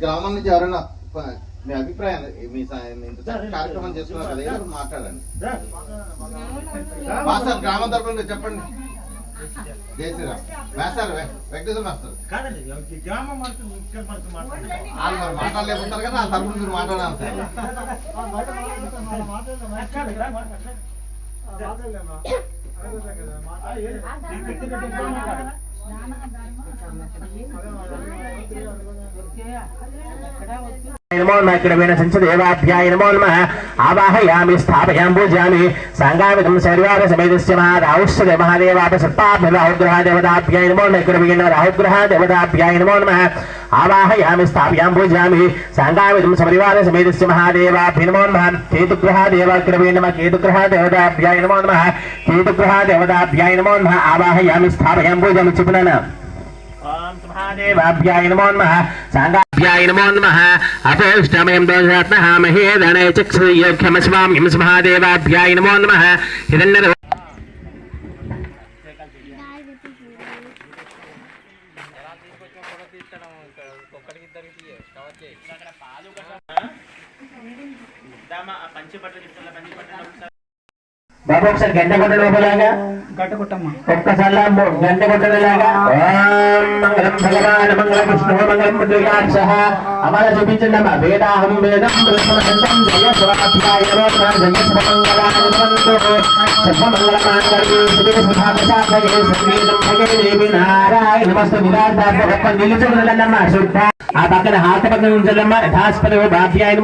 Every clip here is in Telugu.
గ్రామం నుంచి ఎవరైనా మీ అభిప్రాయం మీ కార్యక్రమం చేసుకున్నారు కదా ఏదో మాట్లాడండి మాస్టర్ గ్రామం తరపున చెప్పండి. జై శ్రీరామ్. వేస్తారు వెంకటేశ్వర మాస్టర్. కాదండి గ్రామం మాత్రం ఇక్కడ మాత్రం మాట్లాడండి వాళ్ళు మరి మాట్లాడలేకపోతారు కదా ఆ తరపున మీరు మాట్లాడాలి. సార్ నమో నమః సంచదేవాభ్యాయ నమో నమః ఆవాహయామి స్థాపయామి పూజయామి సంగామితం శరీర సమేతస్య మహారావుస్య మహాదేవాప సర్పాభ్య రాహుగ్రహ దేవతాభ్యాయ నమో నమః రాహుగ్రహ దేవతాభ్యాయ నమో నమః ఆవాహయామి స్థాపయామి పూజయామి సంగామితం సపరివార సమేతస్య మహాదేవాభ్య నమో నమః కేతుగ్రహ దేవాగ్రవే నమ కేతుగ్రహ దేవతాభ్యాయ నమో. నమః కేతుగ్రహ దేవతాభ్యాయ నమో నమః. ఆవాహయామి స్థాపయాం పూజయామి చెప్పునన్నా ఓం మహాదేవాభ్యాయ నమో నమ. సాంగాభ్యాయ నమో నమః. అపోష్టమయం దోషాత్మః మహేదనే చక్షుయోగ్యమస్వామ్యం మహాదేవాభ్యాయ నమో నమ. హిరణ్య బాబు ఒకసారి గంట కొట్ట లోపలాగా. ఒక్కసారి గంట కొట్టలాగా మంగళం భగవాన్ మంగళం విష్ణు మంగళం మృత్యుయాక్ష అమర చూపించండి అమ్మా. వేదాహం వేదం బృహస్పతిం జయ శివాధ్యాయ నమః జయ శివమంగళాయ నమంతు సర్వమంగళమాంగళ్యే శివే సుధామసాధయే సంగీతం భగే దేవి నారాయణ. నమస్తే శుద్ధ ఆ పక్కన హాత పక్కన ఉంచదమ్మా యథాస్పద బాధ్యాయ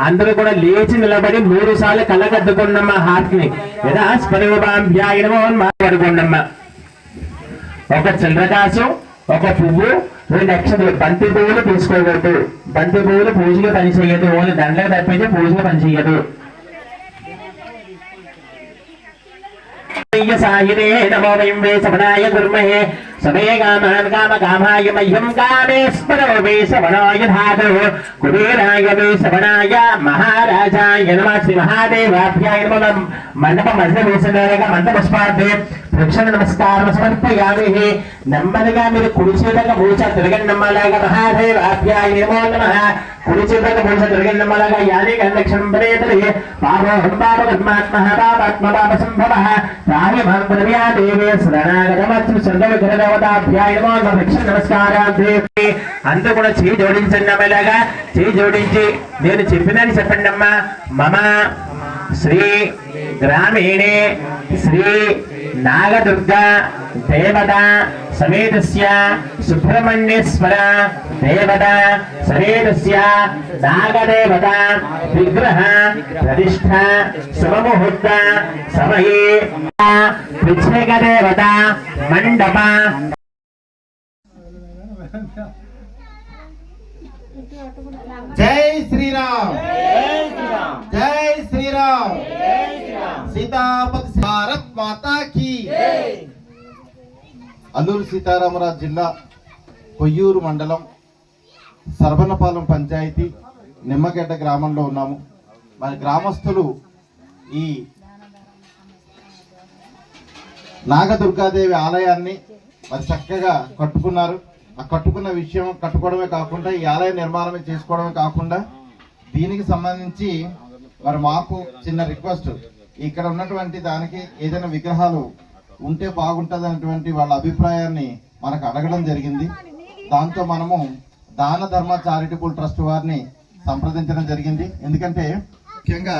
అందరూ కూడా లేచి నిలబడి మూడు సార్లు కళ్ళకద్దుకున్నమ్మా హాత్ని ని యథాస్పద బాధ్యాయ ఒక చంద్రకాశం ఒక పువ్వు రెండు అక్షతలు బంతి పువ్వులు తీసుకోకూడదు బంతి పువ్వులు పూజగా పనిచేయదు ఓన్లీ దండలు తప్పించి పూజగా పని చేయదు సాయినే నమో వయం వే సవనాయ కామాన్ కామ కామాయ మహ్యం కామేశ్వరో వే సవనాయ కుబేరాయ వే సవనాయ మహారాజాయ నమ శ్రీ మహాదేవాభ్యాయ నమ మండప మధ్య వేసినారుగా మంద పుష్పార్థే నమస్కారం సమర్పయామి. నెమ్మదిగా మీరు కుడి చేతగా మూచ తిరగండి నమ్మలాగా మహాదేవాభ్యాయ నమో నమ. కుడి చేతగా మూచ తిరగండి నమ్మలాగా యాని గంధక్షణం పదేతరి పాపోహం పాప పద్మాత్మ పాపాత్మ పాప సంభవ. రాహి మహద్రవ్యా దేవే శరణాగతమత్మ సర్వవిగ్రహదేవతాభ్యాయ నమో నమ వృక్షణ కూడా చేయి జోడించండి అమ్మలాగా చేయి జోడించి నేను చెప్పినని చెప్పండి అమ్మా మమ శ్రీ గ్రామీణే శ్రీ నాగదుర్గ దేవత సమేతస్య సుబ్రహ్మణ్యేశ్వర దేవత సమేతస్య నాగదేవత విగ్రహ ప్రతిష్ఠ శుభముహూర్త సమయే దేవత మండప. జై శ్రీరామ్. జై శ్రీరామ్. సీతాపతి భారత్ మాతా కీ అల్లూరు సీతారామరాజు జిల్లా కొయ్యూరు మండలం సర్వనపాలెం పంచాయతీ నిమ్మగడ్డ గ్రామంలో ఉన్నాము. మరి గ్రామస్తులు ఈ నాగదుర్గాదేవి ఆలయాన్ని మరి చక్కగా కట్టుకున్నారు. ఆ కట్టుకున్న విషయం కట్టుకోవడమే కాకుండా ఈ ఆలయ నిర్మాణమే చేసుకోవడమే కాకుండా దీనికి సంబంధించి మరి మాకు చిన్న రిక్వెస్ట్. ఇక్కడ ఉన్నటువంటి దానికి ఏదైనా విగ్రహాలు ఉంటే బాగుంటుంది అనేటువంటి వాళ్ళ అభిప్రాయాన్ని మనకు అడగడం జరిగింది. దాంతో మనము దాన ధర్మ చారిటబుల్ ట్రస్ట్ వారిని సంప్రదించడం జరిగింది. ఎందుకంటే ముఖ్యంగా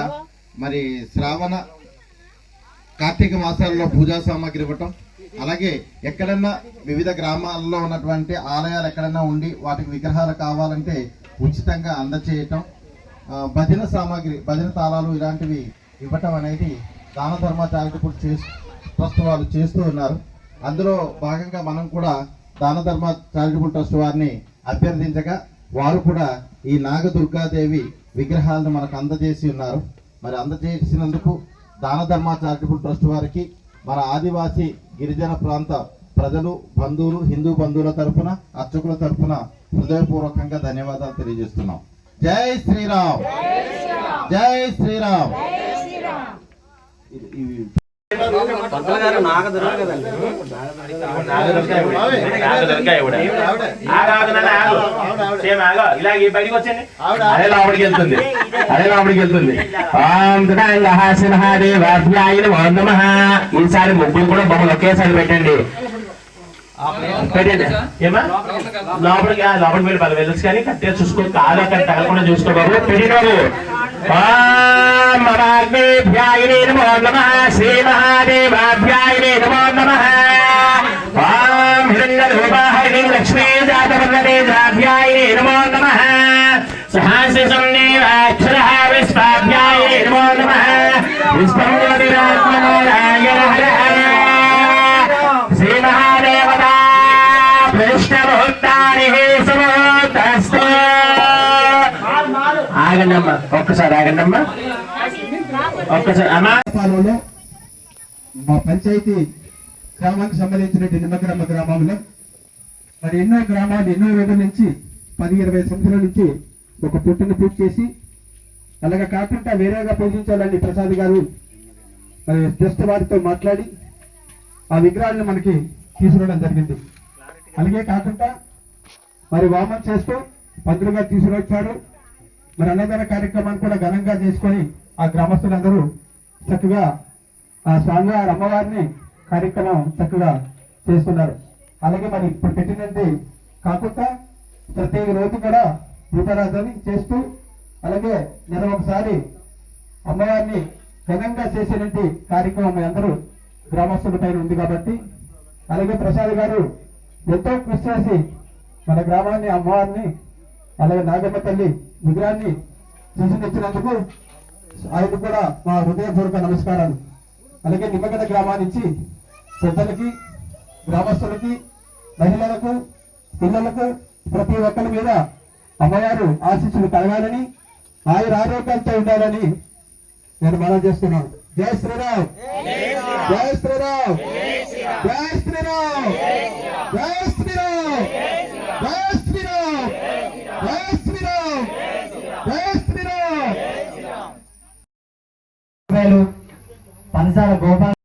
మరి శ్రావణ కార్తీక మాసాల్లో పూజా సామాగ్రి ఇవ్వటం అలాగే ఎక్కడన్నా వివిధ గ్రామాల్లో ఉన్నటువంటి ఆలయాలు ఎక్కడన్నా ఉండి వాటికి విగ్రహాలు కావాలంటే ఉచితంగా అందచేయటం భజన సామాగ్రి భజన తాళాలు ఇలాంటివి ఇవ్వటం అనేది దాన ధర్మ చారిటబుల్ చేస్తూ ట్రస్ట్ వాళ్ళు చేస్తూ ఉన్నారు. అందులో భాగంగా మనం కూడా దాన ధర్మ చారిటబుల్ ట్రస్ట్ వారిని అభ్యర్థించగా వారు కూడా ఈ నాగదుర్గాదేవి విగ్రహాలను మనకు అందజేసి ఉన్నారు. మరి అందజేసినందుకు దాన ధర్మ చారిటబుల్ ట్రస్ట్ వారికి మన ఆదివాసీ గిరిజన ప్రాంత ప్రజలు బంధువులు హిందూ బంధువుల తరపున అర్చకుల తరపున హృదయపూర్వకంగా ధన్యవాదాలు తెలియజేస్తున్నాం. జై శ్రీరామ్! జై శ్రీరామ్! ఇది- ఇవి ఇలాగే బయటికి వచ్చండి అదే లోపలికి వెళ్తుంది. అదే లోపలికి వెళ్తుంది. ఓం తదాంగ సింహాదేవాభ్యాయ నమో నమః. ఈసారి ముగ్గురు కూడా బొమ్మలు ఒకేసారి పెట్టండి. పెట్టండి. ఏమా? లోపలికి ఆ, లోపలికి వెళ్ళి వాళ్ళు వెళ్ళొచ్చు కానీ కట్టే చూసుకో కాలు అక్కడ తగలకుండా చూసుకో బాబు. పెట్టి బాబు. మహాగ్నేభ్యాయనే నమో నమః. శ్రీ మహాదేవాభ్యాయనే నమో నమః. ఓం హిరణ్యరూపాహరిణి లక్ష్మీ జాతవర్ణదేశాభ్యాయనే నమో నమః. సహాస్యం దేవాక్షరः విశ్వాభ్యాయనే నమో నమః. విశ్వం జ్యోతిరాత్మనారాయణ హరః శ్రీ మహాదేవతా ప్రతిష్టముహూర్తాని సుముహూర్తస్తు ఆగండమ్మా ఒక్కసారి ఆగండమ్మా. పాలనలో మా పంచాయతీ గ్రామానికి సంబంధించినటువంటి నిమ్మగ్రామ గ్రామంలో మరి ఎన్నో గ్రామాలు ఎన్నో రోజుల నుంచి పది ఇరవై సంవత్సరాల నుంచి ఒక పుట్టును పూర్తి చేసి అలాగే కాకుండా వేరేగా పూజించాలని ప్రసాద్ గారు మరి జస్ట్ వారితో మాట్లాడి ఆ విగ్రహాలను మనకి తీసుకురావడం జరిగింది. అలాగే కాకుండా మరి వామన్ చేస్తూ పంతులుగా తీసుకురొచ్చారు మరి అన్నదాన కార్యక్రమాన్ని కూడా ఘనంగా చేసుకొని ఆ గ్రామస్తులందరూ చక్కగా ఆ స్వామివారి అమ్మవారిని కార్యక్రమం చక్కగా చేస్తున్నారు. అలాగే మరి ఇప్పుడు పెట్టినది కాకుండా ప్రత్యేక రోజు కూడా దీపారాధన చేస్తూ అలాగే నెల ఒకసారి అమ్మవారిని ఘనంగా చేసేటువంటి కార్యక్రమం మీ అందరూ గ్రామస్తుల పైన ఉంది కాబట్టి అలాగే ప్రసాద్ గారు ఎంతో కృషి చేసి మన గ్రామాన్ని అమ్మవారిని అలాగే నాగమ్మ తల్లి విగ్రహాన్ని తెచ్చినందుకు ఆయనకు కూడా మా హృదయపూర్వక నమస్కారాలు. అలాగే నిమ్మగడ్డ గ్రామానికి పెద్దలకి గ్రామస్తులకి మహిళలకు పిల్లలకు ప్రతి ఒక్కరి మీద అమ్మవారు ఆశీస్సులు కలగాలని ఆయుర ఆరోగ్యాలతో ఉండాలని నేను మనం చేస్తున్నాను. జై శ్రీరామ్! జై శ్రీరామ్! జై శ్రీరామ్! జై శ్రీరామ్! జై శ్రీరామ్ జై శ్రీరామ్ జై శ్రీరామ్ రూపాయలు